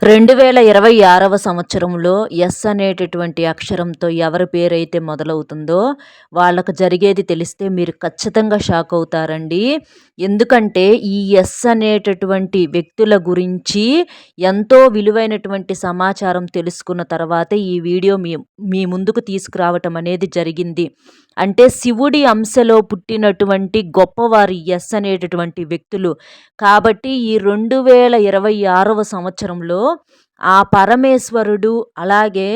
రెండు వేల ఇరవై ఆరవ సంవత్సరంలో ఎస్ అనేటటువంటి అక్షరంతో ఎవరి పేరైతే మొదలవుతుందో వాళ్ళకు జరిగేది తెలిస్తే మీరు ఖచ్చితంగా షాక్ అవుతారండి. ఎందుకంటే ఈ ఎస్ అనేటటువంటి వ్యక్తుల గురించి ఎంతో విలువైనటువంటి సమాచారం తెలుసుకున్న తర్వాత ఈ వీడియో మీ మీ ముందుకు తీసుకురావటం అనేది జరిగింది. అంటే శివుడి అంశలో పుట్టినటువంటి గొప్పవారి ఎస్ అనేటటువంటి వ్యక్తులు. కాబట్టి ఈ రెండు వేల ఇరవై ఆరవ సంవత్సరంలో ఆ పరమేశ్వరుడు అలాగే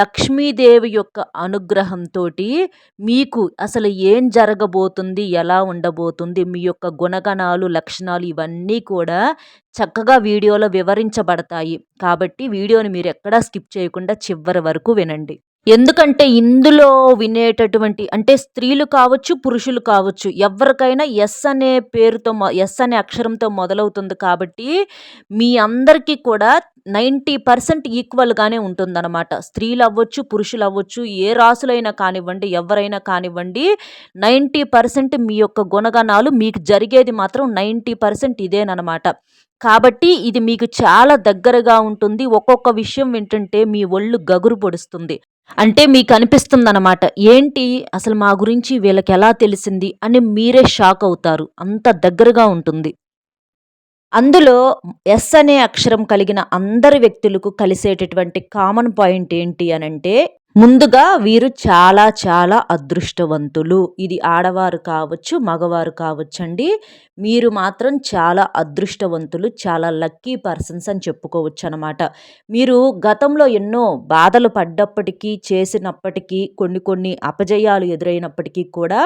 లక్ష్మీదేవి యొక్క అనుగ్రహంతో మీకు అసలు ఏం జరగబోతుంది ఎలా ఉండబోతుంది మీ యొక్క గుణగణాలు లక్షణాలు ఇవన్నీ కూడా చక్కగా వీడియోలో వివరించబడతాయి. కాబట్టి వీడియోని మీరు ఎక్కడా స్కిప్ చేయకుండా చివరి వరకు వినండి. ఎందుకంటే ఇందులో వినేటటువంటి అంటే స్త్రీలు కావచ్చు పురుషులు కావచ్చు ఎవరికైనా ఎస్ అనే పేరుతో ఎస్ అనే అక్షరంతో మొదలవుతుంది కాబట్టి మీ అందరికీ కూడా నైంటీ పర్సెంట్ ఈక్వల్గానే ఉంటుందన్నమాట. స్త్రీలు అవ్వచ్చు పురుషులు అవ్వచ్చు ఏ రాసులైనా కానివ్వండి ఎవరైనా కానివ్వండి నైంటీ పర్సెంట్ మీ యొక్క గుణగణాలు మీకు జరిగేది మాత్రం నైంటీ పర్సెంట్ ఇదేనమాట కాబట్టి ఇది మీకు చాలా దగ్గరగా ఉంటుంది. ఒక్కొక్క విషయం వింటుంటే మీ ఒళ్ళు గగురు పొడుస్తుంది. అంటే మీకు అనిపిస్తుందన్నమాట ఏంటి? అసలు మా గురించి వీళ్ళకి ఎలా తెలిసింది? అని మీరే షాక్ అవుతారు. అంత దగ్గరగా ఉంటుంది. అందులో ఎస్ అనే అక్షరం కలిగిన అందరి వ్యక్తులకు కలిసేటటువంటి కామన్ పాయింట్ ఏంటి అనంటే ముందుగా వీరు చాలా చాలా అదృష్టవంతులు. ఇది ఆడవారు కావచ్చు మగవారు కావచ్చండి. మీరు మాత్రం చాలా అదృష్టవంతులు చాలా లక్కీ పర్సన్స్ అని చెప్పుకోవచ్చు అనమాట మీరు గతంలో ఎన్నో బాధలు పడ్డప్పటికీ చేసినప్పటికీ కొన్ని కొన్ని అపజయాలు ఎదురైనప్పటికీ కూడా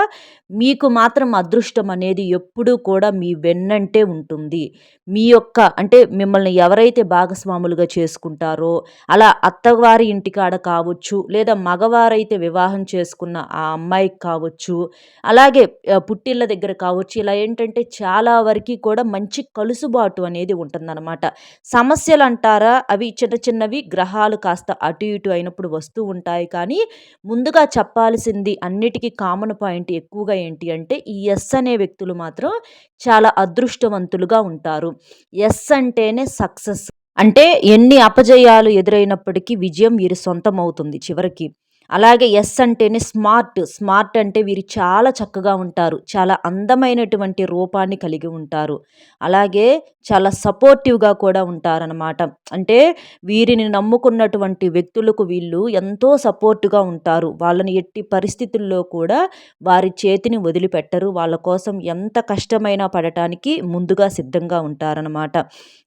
మీకు మాత్రం అదృష్టం అనేది ఎప్పుడూ కూడా మీ వెన్నంటే ఉంటుంది. మీ యొక్క అంటే మిమ్మల్ని ఎవరైతే భాగస్వాములుగా చేసుకుంటారో అలా అత్తవారి ఇంటికాడ కావచ్చు లేదా మగవారైతే వివాహం చేసుకున్న ఆ అమ్మాయికి కావచ్చు అలాగే పుట్టిళ్ళ దగ్గర కావచ్చు ఇలా ఏంటంటే చాలా వరకు కూడా మంచి కలుసుబాటు అనేది ఉంటుందన్నమాట. సమస్యలు అంటారా అవి చిన్న చిన్నవి గ్రహాలు కాస్త అటు ఇటు అయినప్పుడు వస్తూ ఉంటాయి. కానీ ముందుగా చెప్పాల్సింది అన్నిటికీ కామన్ పాయింట్ ఎక్కువగా ఏంటి అంటే ఈ ఎస్ అనే వ్యక్తులు మాత్రం చాలా అదృష్టవంతులుగా ఉంటారు. ఎస్ అంటేనే సక్సెస్. అంటే ఎన్ని అపజయాలు ఎదురైనప్పటికీ విజయం వీరి సొంతం అవుతుంది చివరికి. అలాగే ఎస్ అంటేనే స్మార్ట్. స్మార్ట్ అంటే వీరు చాలా చక్కగా ఉంటారు. చాలా అందమైనటువంటి రూపాన్ని కలిగి ఉంటారు. అలాగే చాలా సపోర్టివ్గా కూడా ఉంటారనమాట అంటే వీరిని నమ్ముకున్నటువంటి వ్యక్తులకు వీళ్ళు ఎంతో సపోర్టుగా ఉంటారు. వాళ్ళని ఎట్టి పరిస్థితుల్లో కూడా వారి చేతిని వదిలిపెట్టరు. వాళ్ళ కోసం ఎంత కష్టమైనా పడటానికి ముందుగా సిద్ధంగా ఉంటారనమాట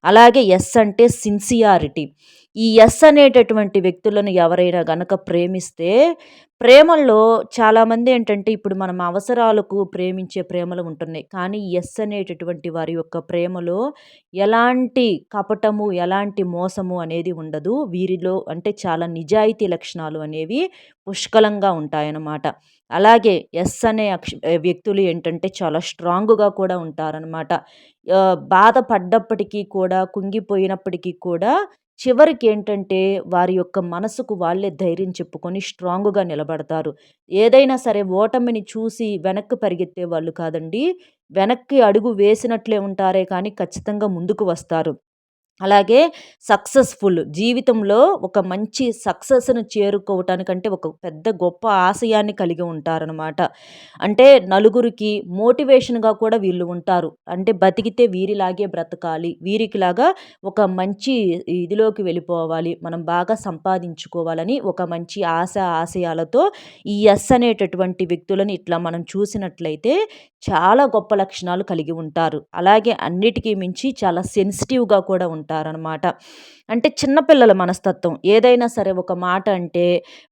అలాగే ఎస్ అంటే సిన్సియారిటీ. ఈ ఎస్ అనేటటువంటి వ్యక్తులను ఎవరైనా గనక ప్రేమిస్తే ప్రేమల్లో చాలామంది ఏంటంటే ఇప్పుడు మనం అవసరాలకు ప్రేమించే ప్రేమలు ఉంటున్నాయి. కానీ ఎస్ అనేటటువంటి వారి యొక్క ప్రేమలో ఎలాంటి కపటము ఎలాంటి మోసము అనేది ఉండదు. వీరిలో అంటే చాలా నిజాయితీ లక్షణాలు అనేవి పుష్కలంగా ఉంటాయన్నమాట. అలాగే ఎస్ అనే అక్ష వ్యక్తులు ఏంటంటే చాలా స్ట్రాంగ్గా కూడా ఉంటారనమాట బాధపడ్డప్పటికీ కూడా కుంగిపోయినప్పటికీ కూడా చివరికి ఏంటంటే వారి యొక్క మనసుకు వాళ్ళే ధైర్యం చెప్పుకొని స్ట్రాంగ్గా నిలబడతారు. ఏదైనా సరే ఓటమిని చూసి వెనక్కి పరిగెత్తే వాళ్ళు కాదండి. వెనక్కి అడుగు వేసినట్లే ఉంటారే కానీ ఖచ్చితంగా ముందుకు వస్తారు. అలాగే సక్సెస్ఫుల్ జీవితంలో ఒక మంచి సక్సెస్ను చేరుకోవటానికంటే ఒక పెద్ద గొప్ప ఆశయాన్ని కలిగి ఉంటారనమాట అంటే నలుగురికి మోటివేషన్గా కూడా వీళ్ళు ఉంటారు. అంటే బతికితే వీరిలాగే బ్రతకాలి వీరికిలాగా ఒక మంచి ఇదిలోకి వెళ్ళిపోవాలి మనం బాగా సంపాదించుకోవాలని ఒక మంచి ఆశ ఆశయాలతో ఈ ఎస్ అనేటటువంటి వ్యక్తులను ఇట్లా మనం చూసినట్లయితే చాలా గొప్ప లక్షణాలు కలిగి ఉంటారు. అలాగే అన్నిటికీ మించి చాలా సెన్సిటివ్గా కూడా ఉంటారనమాట అంటే చిన్నపిల్లల మనస్తత్వం. ఏదైనా సరే ఒక మాట అంటే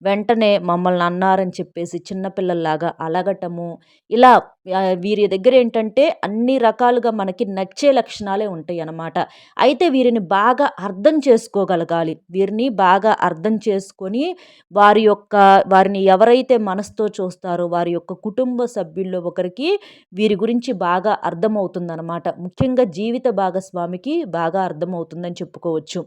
వెంటనే మమ్మల్ని అన్నారని చెప్పేసి చిన్నపిల్లల్లాగా అలగటము ఇలా వీరి దగ్గర ఏంటంటే అన్ని రకాలుగా మనకి నచ్చే లక్షణాలే ఉంటాయి అన్నమాట. అయితే వీరిని బాగా అర్థం చేసుకోగలగాలి. వీరిని బాగా అర్థం చేసుకొని వారి యొక్క వారిని ఎవరైతే మనసుతో చూస్తారో వారి యొక్క కుటుంబ సభ్యుల్లో ఒకరికి వీరి గురించి బాగా అర్థమవుతుందన్నమాట. ముఖ్యంగా జీవిత భాగస్వామికి బాగా అర్థమవుతుందని చెప్పుకోవచ్చు.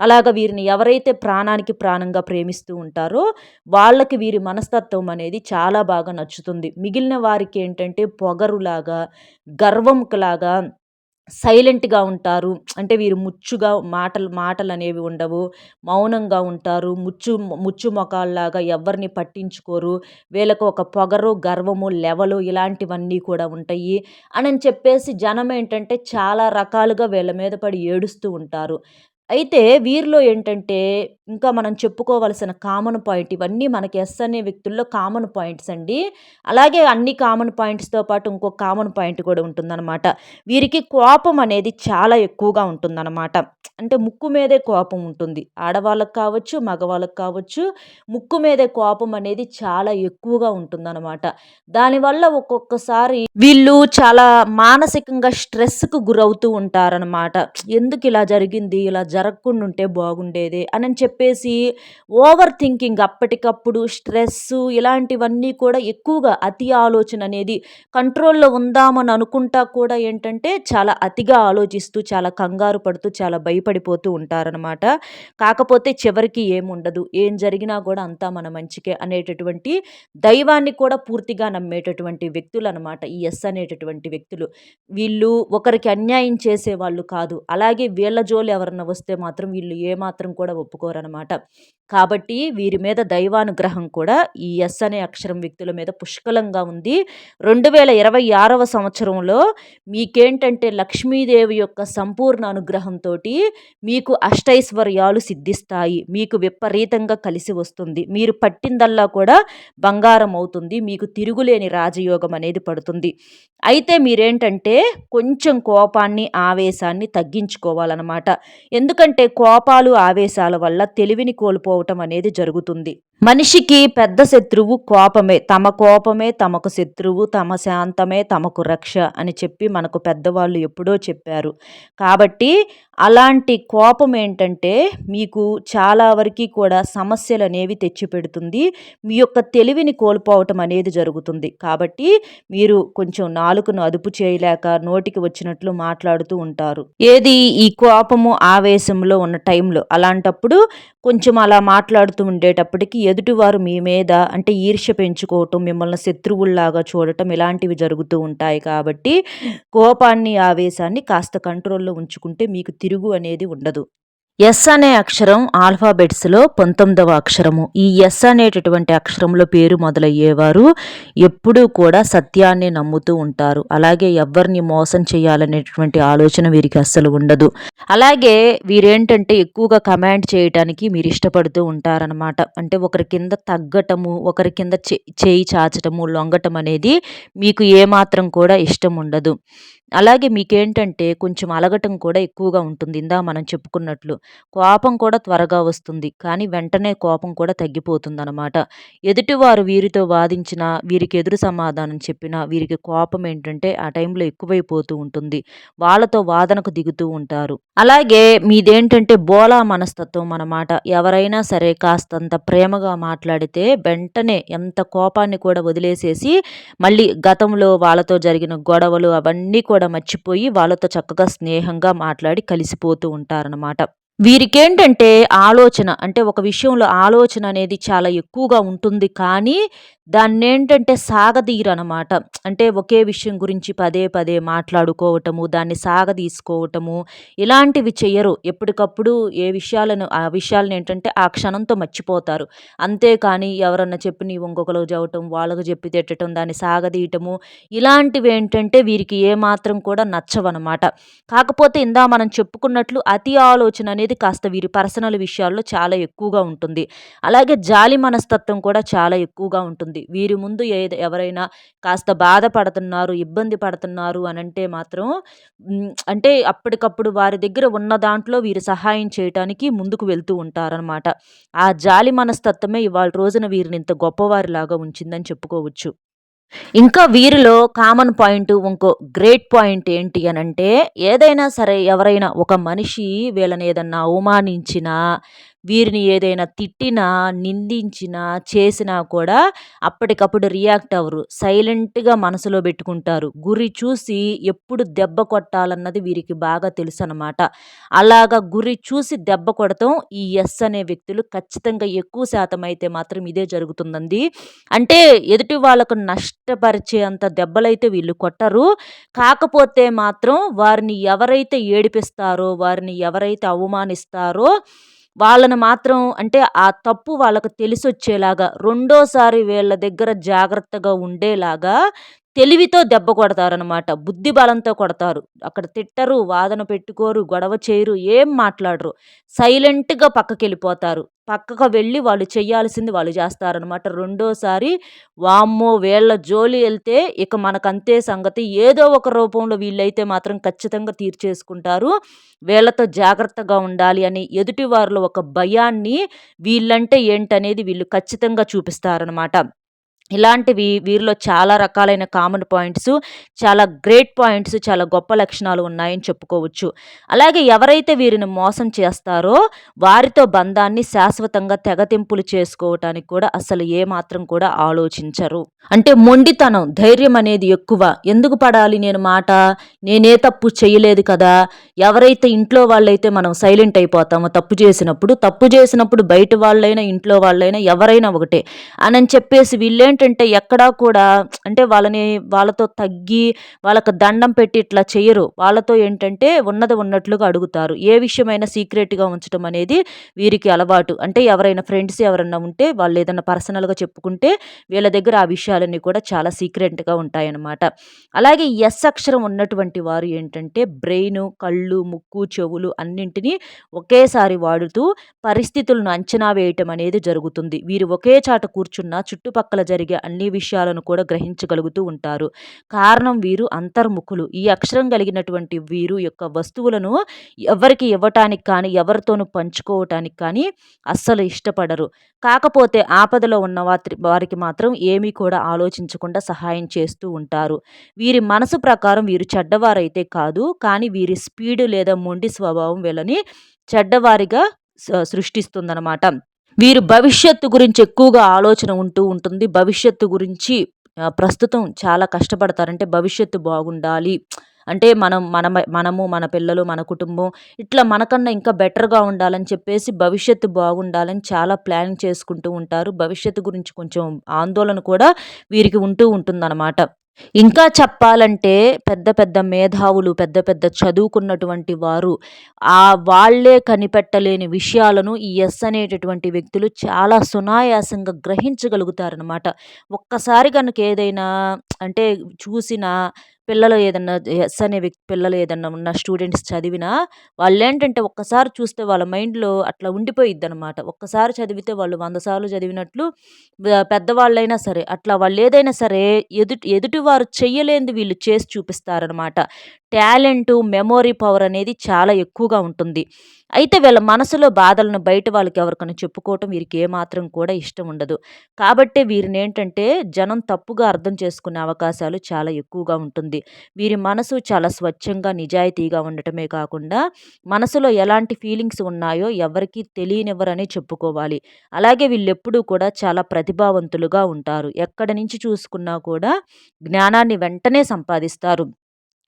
అలాగ వీరిని ఎవరైతే ప్రాణానికి ప్రాణంగా ప్రేమిస్తూ ఉంటారో వాళ్ళకి వీరి మనస్తత్వం అనేది చాలా బాగా నచ్చుతుంది మిగిలిన వారికి ఏంటంటే పొగరులాగా గర్వంలాగా సైలెంట్‌గా ఉంటారు. అంటే వీరు ముచ్చుగా మాటలు మాటలు అనేవి ఉండవు. మౌనంగా ఉంటారు. ముచ్చు ముచ్చు మొఖాల్లాగా ఎవరిని పట్టించుకోరు. వీళ్ళకు ఒక పొగరు, గర్వము, లెవలు ఇలాంటివన్నీ కూడా ఉంటాయి. అని చెప్పేసి జనం ఏంటంటే చాలా రకాలుగా వీళ్ళ మీద పడి ఏడుస్తూ ఉంటారు. అయితే వీరిలో ఏంటంటే ఇంకా మనం చెప్పుకోవలసిన కామన్ పాయింట్ ఇవన్నీ మనకి ఎస్ అనే వ్యక్తుల్లో కామన్ పాయింట్స్ అండి. అలాగే అన్ని కామన్ పాయింట్స్‌తో పాటు ఇంకో కామన్ పాయింట్ కూడా ఉంటుందనమాట. వీరికి కోపం అనేది చాలా ఎక్కువగా ఉంటుందనమాట. అంటే ముక్కు మీదే కోపం ఉంటుంది. ఆడవాళ్ళకి కావచ్చు, మగవాళ్ళకి కావచ్చు ముక్కు మీదే కోపం అనేది చాలా ఎక్కువగా ఉంటుందనమాట. దానివల్ల ఒక్కొక్కసారి వీళ్ళు చాలా మానసికంగా స్ట్రెస్‌కు గురవుతూ ఉంటారనమాట. ఎందుకిలా జరిగింది? ఇలా జరగకుండా ఉంటే బాగుండేదే అని చెప్పేసి ఓవర్ థింకింగ్ అప్పటికప్పుడు స్ట్రెస్సు ఇలాంటివన్నీ కూడా ఎక్కువగా అతి ఆలోచన అనేది కంట్రోల్‌లో ఉందామని అనుకుంటా కూడా ఏంటంటే చాలా అతిగా ఆలోచిస్తూ, చాలా కంగారు పడుతూ, చాలా భయపడిపోతూ ఉంటారనమాట. కాకపోతే చివరికి ఏముండదు. ఏం జరిగినా కూడా అంతా మన మంచికే అనేటటువంటి దైవాన్ని కూడా పూర్తిగా నమ్మేటటువంటి వ్యక్తులు అనమాట ఈ ఎస్ అనేటటువంటి వ్యక్తులు. వీళ్ళు ఒకరికి అన్యాయం చేసే వాళ్ళు కాదు. అలాగే వీళ్ళ జోలు ఎవరన్నా వస్తే మాత్రం వీళ్ళు ఏమాత్రం కూడా ఒప్పుకోరనమాట. కాబట్టి వీరి మీద దైవానుగ్రహం కూడా ఈ ఎస్ అనే అక్షరం వ్యక్తుల మీద పుష్కలంగా ఉంది. 2026వ సంవత్సరంలో మీకేంటంటే లక్ష్మీదేవి యొక్క సంపూర్ణ అనుగ్రహంతోటి మీకు అష్టైశ్వర్యాలు సిద్ధిస్తాయి. మీకు విపరీతంగా కలిసి వస్తుంది. మీరు పట్టిందల్లా కూడా బంగారం అవుతుంది. మీకు తిరుగులేని రాజయోగం అనేది పడుతుంది. అయితే మీరేంటంటే కొంచెం కోపాన్ని, ఆవేశాన్ని తగ్గించుకోవాలన్నమాట ఎందుకు ఎందుకంటే కోపాలు, ఆవేశాల వల్ల తెలివిని కోల్పోవటం అనేది జరుగుతుంది. మనిషికి పెద్ద శత్రువు కోపమే. తమ కోపమే తమకు శత్రువు. తమ శాంతమే తమకు రక్ష అని చెప్పి మనకు పెద్దవాళ్ళు ఎప్పుడో చెప్పారు. కాబట్టి అలాంటి కోపం ఏంటంటే మీకు చాలా వరకి కూడా సమస్యలు అనేవి తెచ్చిపెడుతుంది. మీ యొక్క తెలివిని కోల్పోవటం అనేది జరుగుతుంది. కాబట్టి మీరు కొంచెం నాలుకను అదుపు చేయలేక నోటికి వచ్చినట్లు మాట్లాడుతూ ఉంటారు. ఏది ఈ కోపము, ఆవేశంలో ఉన్న టైంలో. అలాంటప్పుడు కొంచెం అలా మాట్లాడుతూ ఉండేటప్పటికి ఎదుటివారు మీ మీద అంటే ఈర్ష్య పెంచుకోవటం, మిమ్మల్ని శత్రువుల్లాగా చూడటం ఇలాంటివి జరుగుతూ ఉంటాయి కాబట్టి కోపాన్ని, ఆవేశాన్ని కాస్త కంట్రోల్‌లో ఉంచుకుంటే మీకు తిరుగు అనేది ఉండదు. ఎస్ అనే అక్షరం ఆల్ఫాబెట్స్‌లో 19వ అక్షరము. ఈ ఎస్ అనేటటువంటి అక్షరంలో పేరు మొదలయ్యేవారు ఎప్పుడూ కూడా సత్యాన్ని నమ్ముతూ ఉంటారు. అలాగే ఎవ్వరిని మోసం చేయాలనేటటువంటి ఆలోచన వీరికి అస్సలు ఉండదు. అలాగే వీరేంటంటే ఎక్కువగా కమాండ్ చేయటానికి మీరు ఇష్టపడుతూ ఉంటారనమాట. అంటే ఒకరి కింద తగ్గటము, ఒకరి కింద చేయి చాచటము, లొంగటం అనేది మీకు ఏమాత్రం కూడా ఇష్టం ఉండదు. అలాగే మీకేంటంటే కొంచెం అలగటం కూడా ఎక్కువగా ఉంటుంది. ఇందా మనం చెప్పుకున్నట్లు. కోపం కూడా త్వరగా వస్తుంది. కానీ వెంటనే కోపం కూడా తగ్గిపోతుందనమాట. ఎదుటివారు వీరితో వాదించినా, వీరికి ఎదురు సమాధానం చెప్పినా, వీరికి కోపం ఏంటంటే ఆ టైంలో ఎక్కువైపోతూ ఉంటుంది. వాళ్ళతో వాదనకు దిగుతూ ఉంటారు. అలాగే మీదేంటంటే బోలా మనస్తత్వం అనమాట. ఎవరైనా సరే కాస్తంత ప్రేమగా మాట్లాడితే వెంటనే ఎంత కోపాన్ని కూడా వదిలేసేసి మళ్ళీ గతంలో వాళ్ళతో జరిగిన గొడవలు అవన్నీ కూడా మర్చిపోయి వాళ్ళతో చక్కగా స్నేహంగా మాట్లాడి కలిసిపోతూ ఉంటారనమాట. వీరికేంటంటే ఆలోచన అంటే ఒక విషయంలో ఆలోచన అనేది చాలా ఎక్కువగా ఉంటుంది. కానీ దాన్నేంటంటే సాగదీయరనమాట. అంటే ఒకే విషయం గురించి పదే పదే మాట్లాడుకోవటము, దాన్ని సాగదీసుకోవటము ఇలాంటివి చెయ్యరు. ఎప్పటికప్పుడు ఏ విషయాలను ఆ విషయాలను ఏంటంటే ఆ క్షణంతో మర్చిపోతారు. అంతేకానీ ఎవరన్నా చెప్పినవి ఇంకొకళ్ళకి చదవటం వాళ్ళకు చెప్పి తిట్టటం, దాన్ని సాగదీయటము ఇలాంటివి ఏంటంటే వీరికి ఏమాత్రం కూడా నచ్చవన్నమాట కాకపోతే ఇందా మనం చెప్పుకున్నట్లు అతి ఆలోచన అనేది కాస్త వీరి పర్సనల్ విషయాల్లో చాలా ఎక్కువగా ఉంటుంది. అలాగే జాలి మనస్తత్వం కూడా చాలా ఎక్కువగా ఉంటుంది. వీరి ముందు ఎవరైనా కాస్త బాధపడుతున్నారు, ఇబ్బంది పడుతున్నారు అని అంటే మాత్రం అంటే అప్పటికప్పుడు వారి దగ్గర ఉన్న దాంట్లో వీరు సహాయం చేయటానికి ముందుకు వెళ్తూ ఉంటారనమాట. ఆ జాలి మనస్తత్వమే ఇవాళ రోజున వీరిని ఇంత గొప్పవారిలాగా ఉంచిందని చెప్పుకోవచ్చు. ఇంకా వీరిలో కామన్ పాయింట్ ఇంకో గ్రేట్ పాయింట్ ఏంటి అని అంటే ఏదైనా సరే ఎవరైనా ఒక మనిషి వీళ్ళని ఏదన్నా అవమానించినా వీరిని ఏదైనా తిట్టినా నిందించినా చేసినా కూడా అప్పటికప్పుడు రియాక్ట్ అవ్వరు. సైలెంట్గా మనసులో పెట్టుకుంటారు. గురి చూసి ఎప్పుడు దెబ్బ కొట్టాలన్నది వీరికి బాగా తెలుసు అనమాట అలాగా గురి చూసి దెబ్బ కొడతాం ఈ ఎస్ అనే వ్యక్తులు ఖచ్చితంగా ఎక్కువ శాతం అయితే మాత్రం ఇదే జరుగుతుందండి. అంటే ఎదుటి వాళ్ళకు నష్టపరిచే అంత దెబ్బలైతే వీళ్ళు కొట్టరు. కాకపోతే మాత్రం వారిని ఎవరైతే ఏడిపిస్తారో వారిని ఎవరైతే అవమానిస్తారో వాళ్ళని మాత్రం అంటే ఆ తప్పు వాళ్ళకు తెలిసొచ్చేలాగా రెండోసారి వీళ్ళ దగ్గర జాగ్రత్తగా ఉండేలాగా తెలివితో దెబ్బ కొడతారనమాట బుద్ధి బలంతో కొడతారు. అక్కడ తిట్టరు వాదన పెట్టుకోరు గొడవ చేయరు ఏం మాట్లాడరు. సైలెంట్గా పక్కకి వెళ్ళిపోతారు పక్కకు వెళ్ళి వాళ్ళు చేయాల్సింది వాళ్ళు చేస్తారనమాట రెండోసారి వామ్మో వీళ్ళ జోలి వెళ్తే ఇక మనకంతే సంగతి. ఏదో ఒక రూపంలో వీళ్ళైతే మాత్రం ఖచ్చితంగా తీర్చేసుకుంటారు. వీళ్ళతో జాగ్రత్తగా ఉండాలి అని ఎదుటి వారిలో ఒక భయాన్ని వీళ్ళంటే ఏంటనేది వీళ్ళు ఖచ్చితంగా చూపిస్తారనమాట ఇలాంటివి వీరిలో చాలా రకాలైన కామన్ పాయింట్స్ చాలా గ్రేట్ పాయింట్స్ చాలా గొప్ప లక్షణాలు ఉన్నాయని చెప్పుకోవచ్చు. అలాగే ఎవరైతే వీరిని మోసం చేస్తారో వారితో బంధాన్ని శాశ్వతంగా తెగతింపులు చేసుకోవటానికి కూడా అసలు ఏమాత్రం కూడా ఆలోచించరు. అంటే మొండితనం ధైర్యం అనేది ఎక్కువ. ఎందుకు పడాలి నేను మాట? నేనే తప్పు చేయలేదు కదా? ఎవరైతే ఇంట్లో వాళ్ళైతే మనం సైలెంట్ అయిపోతామో తప్పు చేసినప్పుడు తప్పు చేసినప్పుడు బయట వాళ్ళైనా ఇంట్లో వాళ్ళైనా ఎవరైనా ఒకటే. అని చెప్పేసి వీళ్ళేంటంటే ఎక్కడా కూడా అంటే వాళ్ళని వాళ్ళతో తగ్గి వాళ్ళకు దండం పెట్టి ఇట్లా చేయరు. వాళ్ళతో ఏంటంటే ఉన్నది ఉన్నట్లుగా అడుగుతారు. ఏ విషయమైనా సీక్రెట్గా ఉంచడం అనేది వీరికి అలవాటు. అంటే ఎవరైనా ఫ్రెండ్స్ ఎవరైనా ఉంటే వాళ్ళు ఏదైనా పర్సనల్గా చెప్పుకుంటే వీళ్ళ దగ్గర ఆ విషయాలన్నీ కూడా చాలా సీక్రెట్గా ఉంటాయన్నమాట. అలాగే ఎస్ అక్షరం ఉన్నటువంటి వారు ఏంటంటే బ్రెయిన్ కళ్ళు ముక్కు చెవులు అన్నింటినీ ఒకేసారి వాడుతూ పరిస్థితులను అంచనా వేయటం అనేది జరుగుతుంది. వీరు ఒకే చాట కూర్చున్న చుట్టుపక్కల జరిగే జరిగే అన్ని విషయాలను కూడా గ్రహించగలుగుతూ ఉంటారు. కారణం వీరు అంతర్ముఖులు. ఈ అక్షరం కలిగినటువంటి వీరు యొక్క వస్తువులను ఎవరికి ఇవ్వటానికి కానీ ఎవరితోనూ పంచుకోవటానికి కానీ అస్సలు ఇష్టపడరు. కాకపోతే ఆపదలో ఉన్న వారికి మాత్రం ఏమీ కూడా ఆలోచించకుండా సహాయం చేస్తూ ఉంటారు. వీరి మనసు ప్రకారం వీరు చెడ్డవారైతే కాదు కానీ వీరి స్పీడ్ లేదా మొండి స్వభావం వీళ్ళని చెడ్డవారిగా సృష్టిస్తుందన్నమాట. వీరు భవిష్యత్తు గురించి ఎక్కువగా ఆలోచన ఉంటూ ఉంటుంది. భవిష్యత్తు గురించి ప్రస్తుతం చాలా కష్టపడతారంటే భవిష్యత్తు బాగుండాలి. అంటే మనం మన మనము మన పిల్లలు మన కుటుంబం ఇట్లా మనకన్నా ఇంకా బెటర్గా ఉండాలని చెప్పేసి భవిష్యత్తు బాగుండాలని చాలా ప్లాన్ చేసుకుంటూ ఉంటారు. భవిష్యత్తు గురించి కొంచెం ఆందోళన కూడా వీరికి ఉంటూ ఉంటుందన్నమాట. ఇంకా చెప్పాలంటే పెద్ద పెద్ద మేధావులు పెద్ద పెద్ద చదువుకున్నటువంటి వారు ఆ వాళ్ళే కనిపెట్టలేని విషయాలను ఈ ఎస్ అనేటటువంటి వ్యక్తులు చాలా సునాయాసంగా గ్రహించగలుగుతారనమాట ఒక్కసారి కనుక ఏదైనా అంటే చూసిన పిల్లలు ఏదన్నా ఎస్ అనే వ్యక్తి పిల్లలు ఏదన్నా ఉన్న స్టూడెంట్స్ చదివినా వాళ్ళు ఏంటంటే ఒక్కసారి చూస్తే వాళ్ళ మైండ్లో అట్లా ఉండిపోయిద్ది అనమాట ఒక్కసారి చదివితే వాళ్ళు వంద సార్లు చదివినట్లు పెద్దవాళ్ళైనా సరే అట్లా వాళ్ళు ఏదైనా సరే ఎదుటి ఎదుటివారు చెయ్యలేనిది వీళ్ళు చేసి చూపిస్తారనమాట టాలెంటు మెమొరీ పవర్ అనేది చాలా ఎక్కువగా ఉంటుంది. అయితే వీళ్ళ మనసులో బాధలను బయట వాళ్ళకి ఎవరికైనా చెప్పుకోవటం వీరికి ఏమాత్రం కూడా ఇష్టం ఉండదు. కాబట్టి వీరిని ఏంటంటే జనం తప్పుగా అర్థం చేసుకునే అవకాశాలు చాలా ఎక్కువగా ఉంటుంది. వీరి మనసు చాలా స్వచ్ఛంగా నిజాయితీగా ఉండటమే కాకుండా మనసులో ఎలాంటి ఫీలింగ్స్ ఉన్నాయో ఎవరికి తెలియనివ్వరని చెప్పుకోవాలి. అలాగే వీళ్ళు ఎప్పుడూ కూడా చాలా ప్రతిభావంతులుగా ఉంటారు. ఎక్కడి నుంచి చూసుకున్నా కూడా జ్ఞానాన్ని వెంటనే సంపాదిస్తారు.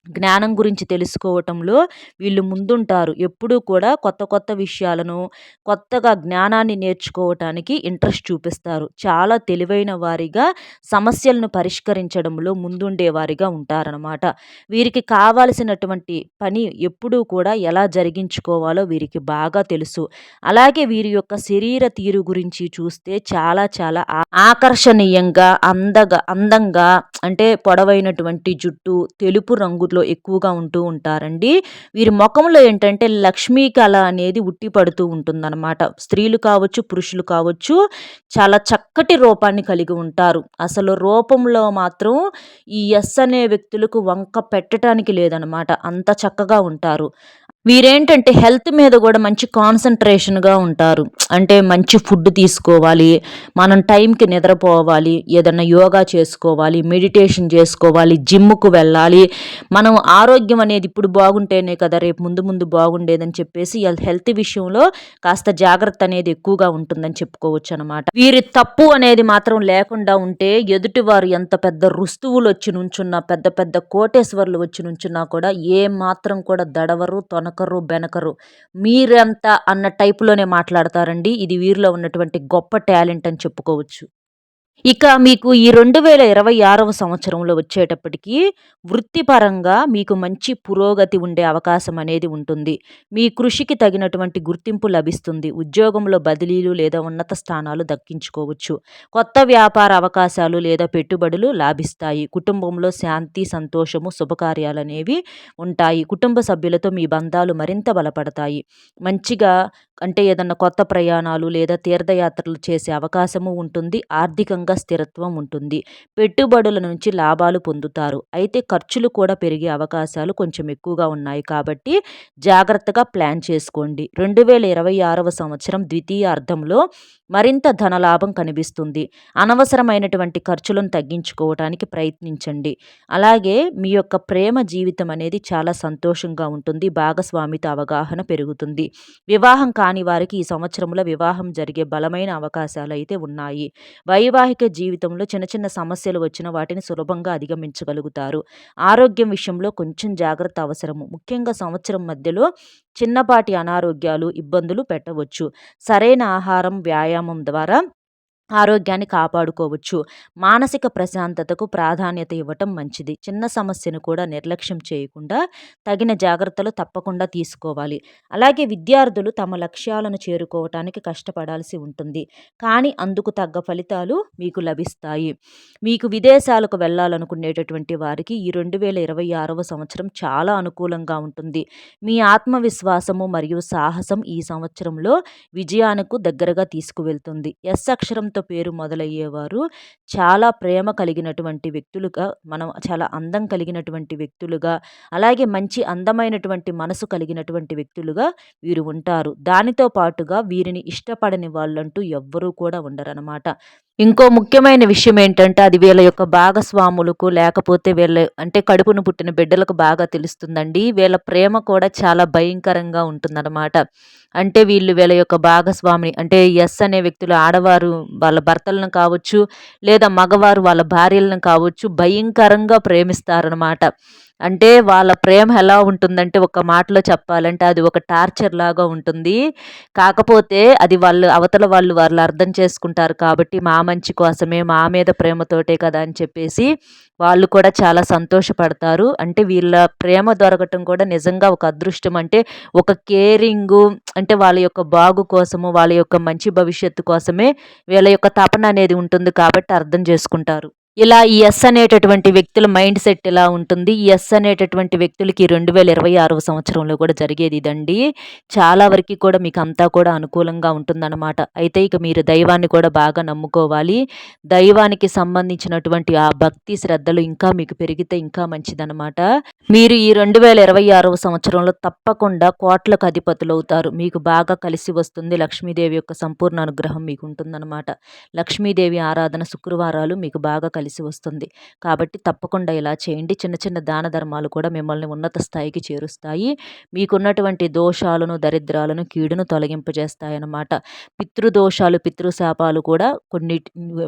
జ్ఞానం గురించి తెలుసుకోవటంలో వీళ్ళు ముందుంటారు. ఎప్పుడూ కూడా కొత్త కొత్త విషయాలను కొత్తగా జ్ఞానాన్ని నేర్చుకోవటానికి ఇంట్రెస్ట్ చూపిస్తారు. చాలా తెలివైన వారిగా సమస్యలను పరిష్కరించడంలో ముందుండే వారిగా ఉంటారనమాట వీరికి కావాల్సినటువంటి పని ఎప్పుడూ కూడా ఎలా జరిగించుకోవాలో వీరికి బాగా తెలుసు. అలాగే వీరి యొక్క శరీర తీరు గురించి చూస్తే చాలా చాలా ఆకర్షణీయంగా అందగా అందంగా అంటే పొడవైనటువంటి జుట్టు తెలుపు రంగులో ఇంట్లో ఎక్కువగా ఉంటూ ఉంటారండి. వీరి ముఖంలో ఏంటంటే లక్ష్మీ కళ అనేది ఉట్టి పడుతూ ఉంటుందన్నమాట. స్త్రీలు కావచ్చు పురుషులు కావచ్చు చాలా చక్కటి రూపాన్ని కలిగి ఉంటారు. అసలు రూపంలో మాత్రం ఈ ఎస్ అనే వ్యక్తులకు వంక పెట్టడానికి లేదనమాట అంత చక్కగా ఉంటారు. వీరేంటంటే హెల్త్ మీద కూడా మంచి కాన్సన్ట్రేషన్గా ఉంటారు. అంటే మంచి ఫుడ్ తీసుకోవాలి మనం టైంకి నిద్రపోవాలి ఏదన్నా యోగా చేసుకోవాలి మెడిటేషన్ చేసుకోవాలి జిమ్కు వెళ్ళాలి. మనం ఆరోగ్యం అనేది ఇప్పుడు బాగుంటేనే కదా రేపు ముందు ముందు బాగుండేదని చెప్పేసి హెల్త్ విషయంలో కాస్త జాగ్రత్త అనేది ఎక్కువగా ఉంటుందని చెప్పుకోవచ్చు అనమాట వీరి తప్పు అనేది మాత్రం లేకుండా ఉంటే ఎదుటివారు ఎంత పెద్ద రుస్తువులు వచ్చి నుంచున్నా పెద్ద పెద్ద కోటేశ్వర్లు వచ్చి నుంచున్నా కూడా ఏ మాత్రం కూడా దడవరు తొనక బెనకరు బెనకరు మీరంతా అన్న టైపులోనే మాట్లాడతారండి. ఇది వీరిలో ఉన్నటువంటి గొప్ప టాలెంట్ అని చెప్పుకోవచ్చు. ఇక మీకు ఈ రెండు వేల ఇరవై ఆరవ సంవత్సరంలో వచ్చేటప్పటికి వృత్తిపరంగా మీకు మంచి పురోగతి ఉండే అవకాశం అనేది ఉంటుంది. మీ కృషికి తగినటువంటి గుర్తింపు లభిస్తుంది. ఉద్యోగంలో బదిలీలు లేదా ఉన్నత స్థానాలు దక్కించుకోవచ్చు. కొత్త వ్యాపార అవకాశాలు లేదా పెట్టుబడులు లాభిస్తాయి. కుటుంబంలో శాంతి సంతోషము శుభకార్యాలు అనేవి ఉంటాయి. కుటుంబ సభ్యులతో మీ బంధాలు మరింత బలపడతాయి. మంచిగా అంటే ఏదన్నా కొత్త ప్రయాణాలు లేదా తీర్థయాత్రలు చేసే అవకాశము ఉంటుంది. ఆర్థికంగా స్థిరత్వం ఉంటుంది. పెట్టుబడుల నుంచి లాభాలు పొందుతారు. అయితే ఖర్చులు కూడా పెరిగే అవకాశాలు కొంచెం ఎక్కువగా ఉన్నాయి కాబట్టి జాగ్రత్తగా ప్లాన్ చేసుకోండి. రెండు వేల ఇరవై ఆరవ సంవత్సరం ద్వితీయ అర్థంలో మరింత ధనలాభం కనిపిస్తుంది. అనవసరమైనటువంటి ఖర్చులను తగ్గించుకోవడానికి ప్రయత్నించండి. అలాగే మీ యొక్క ప్రేమ జీవితం అనేది చాలా సంతోషంగా ఉంటుంది. భాగస్వామితో అవగాహన పెరుగుతుంది. వివాహం కాని వారికి ఈ సంవత్సరంలో వివాహం జరిగే బలమైన అవకాశాలు అయితే ఉన్నాయి. వైవాహిక జీవితంలో చిన్న చిన్న సమస్యలు వచ్చిన వాటిని సులభంగా అధిగమించగలుగుతారు. ఆరోగ్యం విషయంలో కొంచెం జాగ్రత్త అవసరము. ముఖ్యంగా సంవత్సరం మధ్యలో చిన్నపాటి అనారోగ్యాలు ఇబ్బందులు పెట్టవచ్చు. సరైన ఆహారం వ్యాయామం ద్వారా ఆరోగ్యాన్ని కాపాడుకోవచ్చు. మానసిక ప్రశాంతతకు ప్రాధాన్యత ఇవ్వటం మంచిది. చిన్న సమస్యను కూడా నిర్లక్ష్యం చేయకుండా తగిన జాగ్రత్తలు తప్పకుండా తీసుకోవాలి. అలాగే విద్యార్థులు తమ లక్ష్యాలను చేరుకోవటానికి కష్టపడాల్సి ఉంటుంది. కానీ అందుకు తగ్గ ఫలితాలు మీకు లభిస్తాయి. మీకు విదేశాలకు వెళ్ళాలనుకునేటటువంటి వారికి ఈ రెండు వేల ఇరవై ఆరవ సంవత్సరం చాలా అనుకూలంగా ఉంటుంది. మీ ఆత్మవిశ్వాసము మరియు సాహసం ఈ సంవత్సరంలో విజయానికి దగ్గరగా తీసుకువెళ్తుంది. ఎస్ అక్షరంతో పేరు మొదలయ్యేవారు. చాలా ప్రేమ కలిగినటువంటి వ్యక్తులుగా మనం చాలా అందం కలిగినటువంటి వ్యక్తులుగా అలాగే మంచి అందమైనటువంటి మనసు కలిగినటువంటి వ్యక్తులుగా వీరు ఉంటారు. దానితో పాటుగా వీరిని ఇష్టపడని వాళ్ళంటూ ఎవ్వరూ కూడా ఉండరనమాట ఇంకో ముఖ్యమైన విషయం ఏంటంటే అది వీళ్ళ యొక్క భాగస్వాములకు లేకపోతే వీళ్ళ అంటే కడుపును పుట్టిన బిడ్డలకు బాగా తెలుస్తుందండి. వీళ్ళ ప్రేమ కూడా చాలా భయంకరంగా ఉంటుందన్నమాట. అంటే వీళ్ళు వీళ్ళ యొక్క భాగస్వామిని అంటే ఎస్ అనే వ్యక్తులు ఆడవారు వాళ్ళ భర్తలను కావచ్చు లేదా మగవారు వాళ్ళ భార్యలను కావచ్చు భయంకరంగా ప్రేమిస్తారనమాట అంటే వాళ్ళ ప్రేమ ఎలా ఉంటుందంటే ఒక మాటలో చెప్పాలంటే అది ఒక టార్చర్ లాగా ఉంటుంది. కాకపోతే అది వాళ్ళు అవతల వాళ్ళు వాళ్ళు అర్థం చేసుకుంటారు కాబట్టి మా మంచి కోసమే మా మీద ప్రేమతోటే కదా అని చెప్పేసి వాళ్ళు కూడా చాలా సంతోషపడతారు. అంటే వీళ్ళ ప్రేమ దొరకటం కూడా నిజంగా ఒక అదృష్టం. అంటే ఒక కేరింగు అంటే వాళ్ళ యొక్క బాగు కోసము వాళ్ళ యొక్క మంచి భవిష్యత్తు కోసమే వీళ్ళ యొక్క తపన అనేది ఉంటుంది కాబట్టి అర్థం చేసుకుంటారు. ఇలా ఈ ఎస్ అనేటటువంటి వ్యక్తుల మైండ్ సెట్ ఇలా ఉంటుంది? ఈ ఎస్ అనేటటువంటి వ్యక్తులకి రెండు వేల ఇరవై ఆరవ సంవత్సరంలో కూడా జరిగేది ఇదండి. చాలా వరకు కూడా మీకు అంతా కూడా అనుకూలంగా ఉంటుందన్నమాట. అయితే ఇక మీరు దైవాన్ని కూడా బాగా నమ్ముకోవాలి. దైవానికి సంబంధించినటువంటి ఆ భక్తి శ్రద్ధలు ఇంకా మీకు పెరిగితే ఇంకా మంచిదన్నమాట. మీరు ఈ రెండు వేల ఇరవై ఆరవ సంవత్సరంలో తప్పకుండా కోట్లకు అధిపతులు అవుతారు. మీకు బాగా కలిసి వస్తుంది లక్ష్మీదేవి యొక్క సంపూర్ణ అనుగ్రహం మీకు ఉంటుందన్నమాట. లక్ష్మీదేవి ఆరాధన శుక్రవారాలు మీకు బాగా కలిసి కలిసి వస్తుంది. కాబట్టి తప్పకుండా ఇలా చేయండి. చిన్న చిన్న దాన ధర్మాలు కూడా మిమ్మల్ని ఉన్నత స్థాయికి చేరుస్తాయి. మీకున్నటువంటి దోషాలను దరిద్రాలను కీడును తొలగింపజేస్తాయన్నమాట. పితృదోషాలు పితృశాపాలు కూడా కొన్ని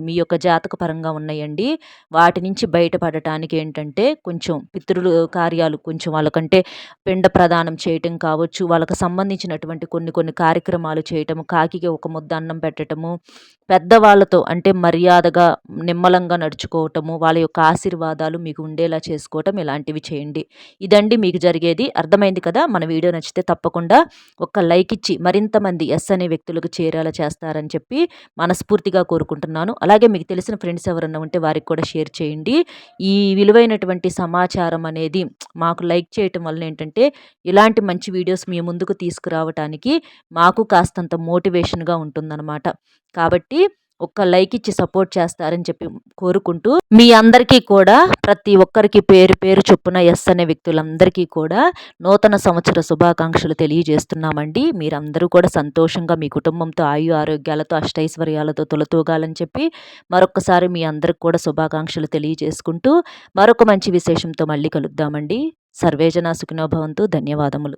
మీ యొక్క జాతక పరంగా ఉన్నాయండి. వాటి నుంచి బయటపడటానికి ఏంటంటే కొంచెం పితృలు కార్యాలు కొంచెం వాళ్ళకంటే పిండ ప్రదానం చేయటం కావచ్చు వాళ్ళకి సంబంధించినటువంటి కొన్ని కొన్ని కార్యక్రమాలు చేయటము కాకికి ఒక ముద్ద అన్నం పెట్టడము పెద్దవాళ్ళతో అంటే మర్యాదగా నిమ్మలంగా నడుచు పెంచుకోవటము వాళ్ళ యొక్క ఆశీర్వాదాలు మీకు ఉండేలా చేసుకోవటం ఇలాంటివి చేయండి. ఇదండి మీకు జరిగేది. అర్థమైంది కదా? మన వీడియో నచ్చితే తప్పకుండా ఒక లైక్ ఇచ్చి మరింత మంది ఎస్ అనే వ్యక్తులకు చేరేలా చేస్తారని చెప్పి మనస్ఫూర్తిగా కోరుకుంటున్నాను. అలాగే మీకు తెలిసిన ఫ్రెండ్స్ ఎవరన్నా ఉంటే వారికి కూడా షేర్ చేయండి. ఈ విలువైనటువంటి సమాచారం అనేది మాకు లైక్ చేయటం వల్ల ఏంటంటే ఇలాంటి మంచి వీడియోస్ మీ ముందుకు తీసుకురావటానికి మాకు కాస్తంత మోటివేషన్గా ఉంటుందన్నమాట. కాబట్టి ఒక్క లైక్ ఇచ్చి సపోర్ట్ చేస్తారని చెప్పి కోరుకుంటూ మీ అందరికీ కూడా ప్రతి ఒక్కరికి పేరు పేరు చొప్పున ఎస్ అనే వ్యక్తులందరికీ కూడా నూతన సంవత్సర శుభాకాంక్షలు తెలియజేస్తున్నామండి. మీరందరూ కూడా సంతోషంగా మీ కుటుంబంతో ఆయు ఆరోగ్యాలతో అష్టైశ్వర్యాలతో తొలతూగాలని చెప్పి మరొకసారి మీ అందరికి కూడా శుభాకాంక్షలు తెలియజేసుకుంటూ మరొక మంచి విశేషంతో మళ్ళీ కలుద్దామండి. సర్వేజన సుఖినోభవంతు ధన్యవాదములు.